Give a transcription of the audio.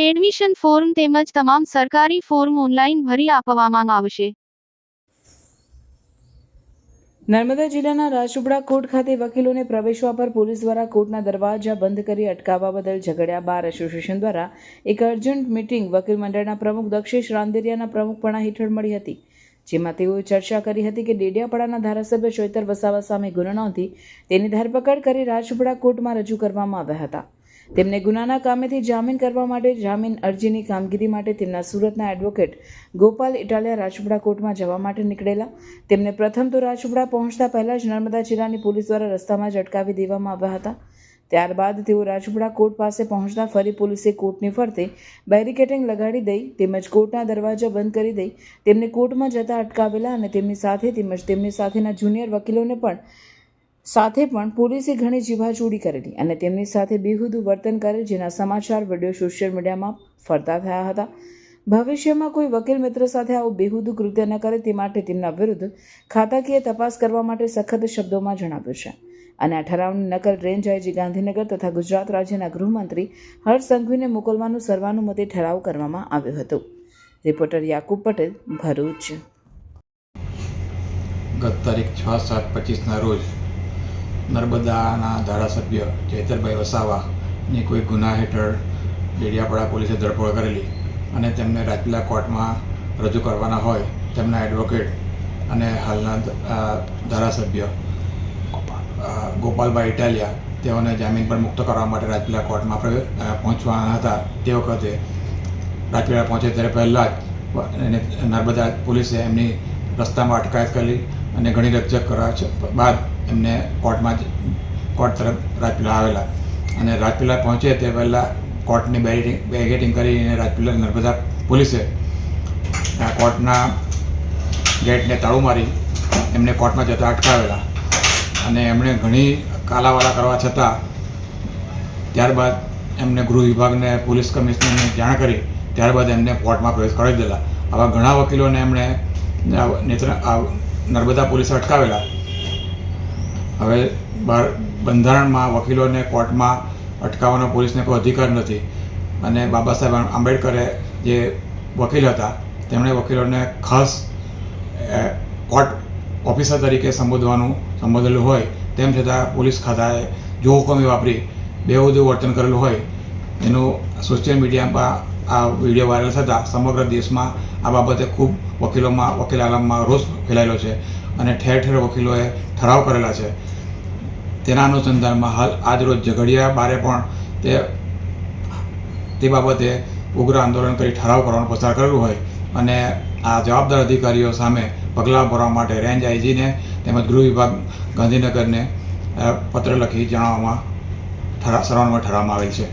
Admission form તેમજ તમામ સરકારી ફોર્મ ઓનલાઈન ભરી આપવામાં આવશે. નર્મદા જિલ્લાના રાજુબડા કોર્ટ ખાતે વકીલોને પ્રવેશવા પર પોલીસ દ્વારા કોર્ટના દરવાજા બંધ કરી અટકાવવા બદલ ઝઘડ્યા બાર એસોસિએશન દ્વારા એક અર્જન્ટ મીટિંગ વકીલ મંડળના પ્રમુખ દક્ષેશ રાંદેરિયાના પ્રમુખપણા હેઠળ મળી હતી, જેમાં તેઓએ ચર્ચા કરી હતી કે ડેડિયાપાડાના ધારાસભ્ય ચૈતર વસાવા સામે ગુનો નોંધી તેની ધરપકડ કરી રાજપીપળા કોર્ટમાં રજૂ કરવામાં આવ્યા હતા. તેમને ગુનાના કામેથી જામીન કરવા માટે જામીન અરજીની કામગીરી માટે તેમના સુરતના એડવોકેટ ગોપાલ ઇટાલિયા રાજપુડા કોર્ટમાં જવા માટે નીકળેલા. તેમને પ્રથમ તો રાજપુડા પહોંચતા પહેલાં જ નર્મદા જિલ્લાની પોલીસ દ્વારા રસ્તામાં જ અટકાવી દેવામાં આવ્યા હતા. ત્યારબાદ તેઓ રાજપુડા કોર્ટ પાસે પહોંચતા ફરી પોલીસે કોર્ટની ફરતે બેરિકેટિંગ લગાડી દઈ તેમજ કોર્ટના દરવાજા બંધ કરી દઈ તેમને કોર્ટમાં જતા અટકાવેલા અને તેમની સાથે તેમજ તેમની સાથેના જુનિયર વકીલોને પણ સાથે પણ પોલીસે ઘણી જીભાચોડી કરેલી અને તેમની સાથે બેહુદું વર્તન કરેલ જેના સમાચાર વીડિયો સોશિયલ મીડિયામાં ફરતા થયા હતા. ભવિષ્યમાં કોઈ વકીલ મિત્ર સાથે આવું બેહુદું કૃત્ય ન કરે તે માટે તેમના વિરુદ્ધ ખાતાકીય તપાસ કરવા માટે સખત શબ્દોમાં જણાવ્યું છે. અને આ ઠરાવની નકલ રેન્જ આઈજી ગાંધીનગર તથા ગુજરાત રાજ્યના ગૃહમંત્રી હર્ષ સંઘવીને મોકલવાનું સર્વાનુમતે ઠરાવ કરવામાં આવ્યો હતો. રિપોર્ટર યાકુબ પટેલ, ભરૂચ. ગત તારીખ છ સાત પચીસના રોજ નર્મદાના ધારાસભ્ય ચેતરભાઈ વસાવાની કોઈ ગુના હેઠળ ડેડિયાપાડા પોલીસે ધરપકડ કરેલી અને તેમને રાજપીલા કોર્ટમાં રજૂ કરવાના હોય તેમના એડવોકેટ અને હાલના ધારાસભ્ય ગોપાલભાઈ ઇટાલિયા તેઓને જામીન પર મુક્ત કરવા માટે રાજપીલા કોર્ટમાં પહોંચવાના હતા. તે વખતે રાજપીલા પહોંચે ત્યારે પહેલાં જ નર્મદા પોલીસે એમની રસ્તામાં અટકાયત કરી અને ઘણી રજક કરવા બાદ એમને કોર્ટમાં જ, કોર્ટ તરફ રાજપીલા આવેલા. અને રાજપીલા પહોંચે તે પહેલાં કોર્ટની બેરિટિંગ બેગેટિંગ કરીને રાજપીલા નર્મદા પોલીસે આ કોર્ટના ગેટને તાળું મારી એમને કોર્ટમાં જતા અટકાવેલા. અને એમણે ઘણી કાલાવાલા કરવા છતાં ત્યારબાદ એમને ગૃહ વિભાગને, પોલીસ કમિશનરને જાણ કરી, ત્યારબાદ એમને કોર્ટમાં પ્રવેશ કરાવી દેલા આવા ઘણા વકીલોને એમણે નેત્ર નર્મદા પોલીસે અટકાવેલા. હવે બાર બંધારણમાં વકીલોને કોર્ટમાં અટકાવવાનો પોલીસને કોઈ અધિકાર નથી. અને બાબા સાહેબ આંબેડકરે જે વકીલ હતા, તેમણે વકીલોને ખાસ કોર્ટ ઓફિસર તરીકે સંબોધવાનું સંબોધેલું હોય, તેમ છતાં પોલીસ ખાતાએ જો હુકમી વાપરી, બેહુદું વર્તન કરેલું હોય. એનું સોશિયલ મીડિયામાં આ વીડિયો વાયરલ થતાં સમગ્ર દેશમાં આ બાબતે ખૂબ વકીલોમાં વકીલ આલમમાં રોષ ફેલાયેલો છે. અને ઠેર ઠેર વકીલોએ ઠરાવ કરેલા છે. તેના અનુસંધાનમાં હાલ આજરોજ ઝઘડિયા બારે પણ તે તે બાબતે ઉગ્ર આંદોલન કરી ઠરાવ કરવાનું પસાર કરેલું હોય અને આ જવાબદાર અધિકારીઓ સામે પગલાં ભરવા માટે રેન્જ આઈજીને તેમજ ગૃહ વિભાગ ગાંધીનગરને પત્ર લખી જણાવવામાં ઠરા સરવાનમાં ઠરાવવામાં આવેલ છે.